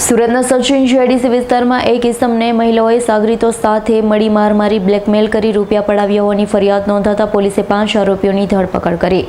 સુરતના સચિન જીઆઈડીસી વિસ્તારમાં એક ઇસમને મહિલાઓએ સાગરીતો સાથે મળી માર મારી બ્લેકમેલ કરી રૂપિયા પડાવ્યા હોવાની ફરિયાદ નોંધાતા પોલીસે પાંચ આરોપીઓની ધરપકડ કરી.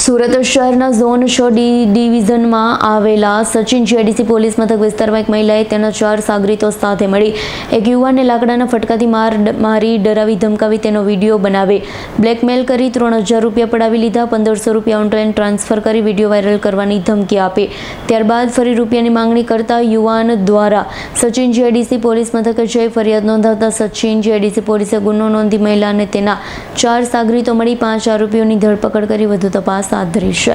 સુરત શહેરના ઝોન છ ડી ડિવિઝનમાં આવેલા સચિન જેડીસી પોલીસ મથક વિસ્તારમાં એક મહિલાએ તેના ચાર સાગરીતો સાથે મળી એક યુવાનને લાકડાના ફટકાથી માર મારી ડરાવી ધમકાવી તેનો વીડિયો બનાવે. બ્લેકમેલ કરી ત્રણ હજાર રૂપિયા પડાવી લીધા, પંદરસો રૂપિયા ઓનલાઈન ટ્રાન્સફર કરી વીડિયો વાયરલ કરવાની ધમકી આપી. ત્યારબાદ ફરી રૂપિયાની માંગણી કરતા યુવાન દ્વારા સચિન જેડીસી પોલીસ મથકે જઈ ફરિયાદ નોંધાવતા સચિન જેડીસી પોલીસે ગુનો નોંધી મહિલાને તેના ચાર સાગરીતો મળી, પાંચ આરોપીઓની ધરપકડ કરી, વધુ તપાસ હાથ ધરી છે.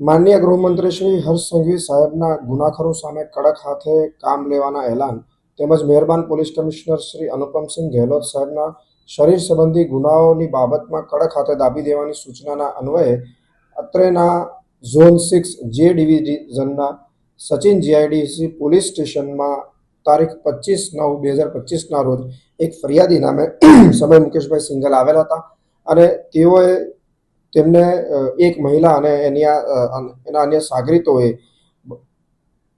માનનીય ગૃહમંત્રી શ્રી હર્ષ સંઘવી સાહેબના ગુનાખરો સામે કડક હાથે કામ લેવાના એલાન તેમજ મહેરબાન પોલીસ કમિશનર શ્રી અનુપમસિંહ ગેહલોત સાહેબના શરીર સંબંધી ગુનાઓની બાબતમાં કડક હાથે દાબી દેવાની સૂચનાના અન્વયે અત્રેના ઝોન સિક્સ જે ડિવિઝનના સચિન જીઆઈડીસી પોલીસ સ્ટેશનમાં તારીખ પચીસ નવ બે હજાર પચીસના રોજ એક ફરિયાદી નામે સમય મુકેશભાઈ સિંગલ આવેલા હતા. અને તેઓએ તેમને એક મહિલા અને એની એના અન્ય સાગરીતોએ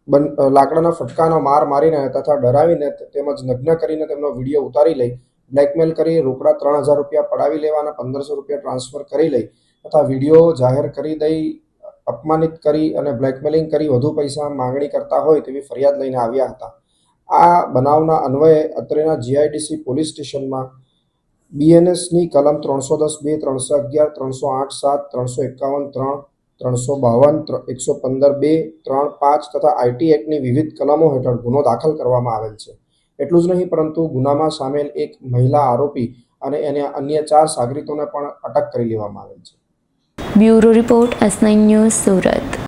લાકડાના ફટકાનો માર મારીને તથા ડરાવીને તેમજ નગ્ન કરીને તેમનો વીડિયો ઉતારી લઈ, બ્લેકમેલ કરી, રોકડા ત્રણ હજાર રૂપિયા પડાવી લેવા અને પંદરસો રૂપિયા ટ્રાન્સફર કરી લઈ, તથા વીડિયો જાહેર કરી દઈ, અપમાનિત કરી અને બ્લેકમેલિંગ કરી, વધુ પૈસા માંગણી કરતા હોય તેવી ફરિયાદ લઈને આવ્યા હતા. આ બનાવના અન્વયે અત્રેના જીઆઈડીસી પોલીસ સ્ટેશનમાં બીએનએસની કલમ ત્રણસો દસ બે, ત્રણસો અગિયાર, ત્રણસો આઠ, સાત, ત્રણસો એકાવન, ત્રણ, ત્રણસો બાવન એકસો પંદર બે, ત્રણ, પાંચ તથા આઈટી એક્ટની વિવિધ કલમો હેઠળ ગુનો દાખલ કરવામાં આવેલ છે. એટલું જ નહીં, પરંતુ ગુનામાં સામેલ એક મહિલા આરોપી અને એને અન્ય ચાર સાગરિતોને પણ અટક કરી લેવામાં આવેલ છે. Bureau report S news Surat.